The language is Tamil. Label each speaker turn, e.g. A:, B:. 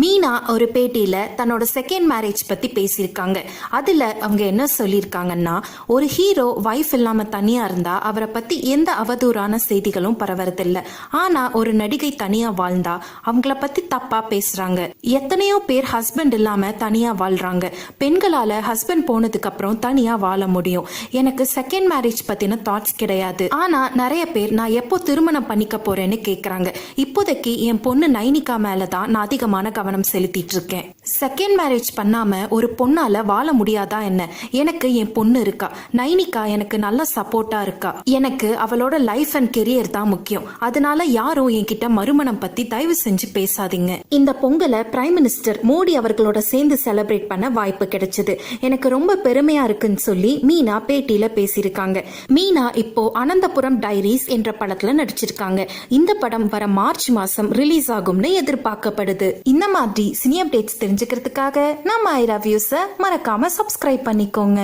A: மீனா ஒரு பேட்டியில தன்னோட செகண்ட் மேரேஜ் பத்தி பேசியிருக்காங்க. அதுல அவங்க என்ன சொல்லியிருக்காங்கன்னா ஒரு ஹீரோ வைஃப் இல்லாம தனியா இருந்தா அவரை பத்தி எந்த அவதூறான செய்திகளும் பரவறதில்ல. ஆனா ஒரு நடிகை தனியா வாழ்ந்தா அவங்கள பத்தி தப்பா பேசுறாங்க. எத்தனையோ பேர் ஹஸ்பண்ட் இல்லாம தனியா வாழ்றாங்க. பெண்களால ஹஸ்பண்ட் போனதுக்கு அப்புறம் தனியா வாழ முடியும். எனக்கு செகண்ட் மேரேஜ் பத்தின தாட்ஸ் கிடையாது. ஆனா நிறைய பேர் நான் எப்போ திருமணம் பண்ணிக்க போறேன்னு கேக்குறாங்க. இப்போதைக்கு என் பொண்ணு நைனிகா மேலே தான் நான் அதிகமான கவனம் செலுத்திட்டு இருக்கேன். செகண்ட் மேரேஜ் பண்ணாம ஒரு பொண்ணால வாழ முடியாதா என்ன? எனக்கு என் பொண்ணு இருக்கா. நைனிகா எனக்கு நல்ல சப்போர்ட்டா இருக்கா. எனக்கு அவளோட லைஃப் அண்ட் கெரியர் தான் முக்கியம். அதனால யாரும் என்கிட்ட மறுமணம் பத்தி தயவு செஞ்சு பேசாதீங்க. இந்த பொங்கலை பிரைம் மினிஸ்டர் மோடி அவர்களோட சேர்ந்து செலிப்ரேட் பண்ண வாய்ப்பு கிடைச்சது. எனக்கு ரொம்ப பெருமையா இருக்குன்னு சொல்லி மீனா பேட்டியில பேசியிருக்காங்க. மீனா இப்போ அனந்தபுரம் டைரிஸ் என்ற படத்துல நடிச்சிருக்காங்க. இந்த படம் வர மார்ச் மாசம் ரிலீஸ் ஆகும்னு எதிர்பார்க்கப்படுது. இந்த மாதிரி சினி அப்டேட்ஸ் தெரிஞ்சுக்கிறதுக்காக நம்ம ஐரா வியூஸை மறக்காம சப்ஸ்கிரைப் பண்ணிக்கோங்க.